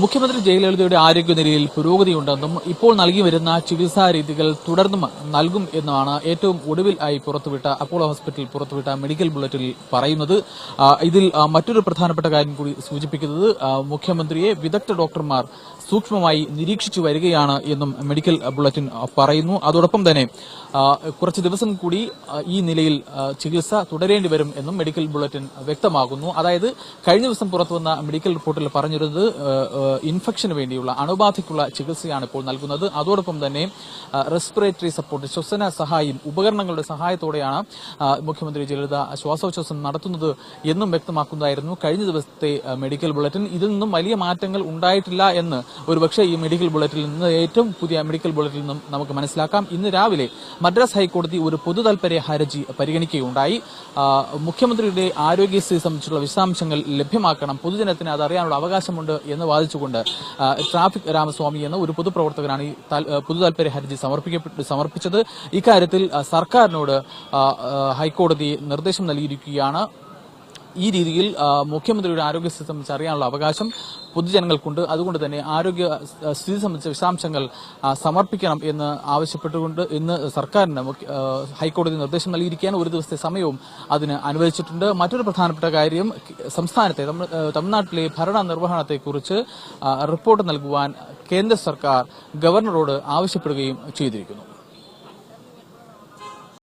മുഖ്യമന്ത്രി ജയലളിതയുടെ ആരോഗ്യനിലയിൽ പുരോഗതിയുണ്ടെന്നും ഇപ്പോൾ നൽകി വരുന്ന ചികിത്സാ രീതികൾ തുടർന്നും നൽകും എന്നാണ് ഏറ്റവും ഒടുവിൽ ആയി പുറത്തുവിട്ട അപ്പോളോ ഹോസ്പിറ്റൽ പുറത്തുവിട്ട മെഡിക്കൽ ബുള്ളറ്റിൽ പറയുന്നത്. ഇതിൽ മറ്റൊരു പ്രധാനപ്പെട്ട കാര്യം കൂടി സൂചിപ്പിക്കുന്നത് മുഖ്യമന്ത്രിയെ വിദഗ്ധ ഡോക്ടർമാർ സൂക്ഷ്മമായി നിരീക്ഷിച്ചു വരികയാണ് എന്നും മെഡിക്കൽ ബുള്ളറ്റിൻ പറയുന്നു. അതോടൊപ്പം തന്നെ കുറച്ച് ദിവസം കൂടി ഈ നിലയിൽ ചികിത്സ തുടരേണ്ടി വരും എന്നും മെഡിക്കൽ ബുള്ളറ്റിൻ വ്യക്തമാകുന്നു അതായത് കഴിഞ്ഞ ദിവസം പുറത്തുവന്ന മെഡിക്കൽ റിപ്പോർട്ടിൽ പറഞ്ഞിരുന്നത് ഇൻഫെക്ഷന് വേണ്ടിയുള്ള അണുബാധയ്ക്കുള്ള ചികിത്സയാണ് ഇപ്പോൾ നൽകുന്നത്. അതോടൊപ്പം തന്നെ റെസ്പിറേറ്ററി സപ്പോർട്ട് ശ്വസന സഹായം ഉപകരണങ്ങളുടെ സഹായത്തോടെയാണ് മുഖ്യമന്ത്രി ജയലളിത ശ്വാസോച്ഛ്വാസം നടത്തുന്നത് എന്നും വ്യക്തമാക്കുന്നതായിരുന്നു കഴിഞ്ഞ ദിവസത്തെ മെഡിക്കൽ ബുള്ളറ്റിൻ. ഇതിൽ നിന്നും വലിയ മാറ്റങ്ങൾ ഉണ്ടായിട്ടില്ല എന്ന് ഒരുപക്ഷെ ഈ മെഡിക്കൽ ബുള്ളറ്റിൽ നിന്ന് ഏറ്റവും പുതിയ മെഡിക്കൽ ബുള്ളറ്റിൽ നിന്നും നമുക്ക് മനസ്സിലാക്കാം. ഇന്ന് രാവിലെ മദ്രാസ് ഹൈക്കോടതി ഒരു പൊതു താൽപര്യ ഹർജി പരിഗണിക്കുകയുണ്ടായി. മുഖ്യമന്ത്രിയുടെ ആരോഗ്യസ്ഥിതി സംബന്ധിച്ചുള്ള വിശദാംശങ്ങൾ ലഭ്യമാക്കണം. പൊതുജനത്തിന് അത് അറിയാനുള്ള അവകാശമുണ്ട് എന്ന് വാദിച്ചുകൊണ്ട് ട്രാഫിക് രാമസ്വാമി എന്ന ഒരു പൊതുപ്രവർത്തകനാണ് ഈ താൽ- ആ, പൊതു താൽപര്യ ഹർജി സമർപ്പിക്കപ്പെട്ട് സമർപ്പിച്ചത്. ഇക്കാര്യത്തിൽ സർക്കാരിനോട് ഹൈക്കോടതി നിർദ്ദേശം നൽകിയിരിക്കുകയാണ്. ഈ രീതിയിൽ മുഖ്യമന്ത്രിയുടെ ആരോഗ്യസ്ഥിതി സംബന്ധിച്ച് അറിയാനുള്ള അവകാശം പൊതുജനങ്ങൾക്കുണ്ട്. അതുകൊണ്ട് തന്നെ ആരോഗ്യ സ്ഥിതി സംബന്ധിച്ച വിശദാംശങ്ങൾ സമർപ്പിക്കണം എന്ന് ആവശ്യപ്പെട്ടുകൊണ്ട് ഇന്ന് സർക്കാരിന് ഹൈക്കോടതി നിർദ്ദേശം നൽകിയിരിക്കുകയാണ്. ഒരു ദിവസത്തെ സമയവും അതിന് അനുവദിച്ചിട്ടുണ്ട്. മറ്റൊരു പ്രധാനപ്പെട്ട കാര്യം സംസ്ഥാനത്തെ തമിഴ്നാട്ടിലെ ഭരണ നിർവഹണത്തെക്കുറിച്ച് റിപ്പോർട്ട് നൽകുവാൻ കേന്ദ്ര സർക്കാർ ഗവർണറോട് ആവശ്യപ്പെടുകയും ചെയ്തിരിക്കുന്നു.